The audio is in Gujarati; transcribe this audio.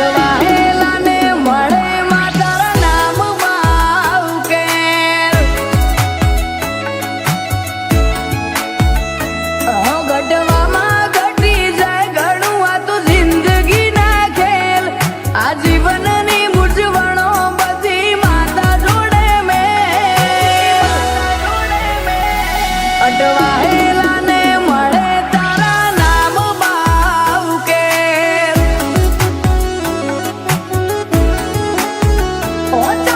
વાહે 어?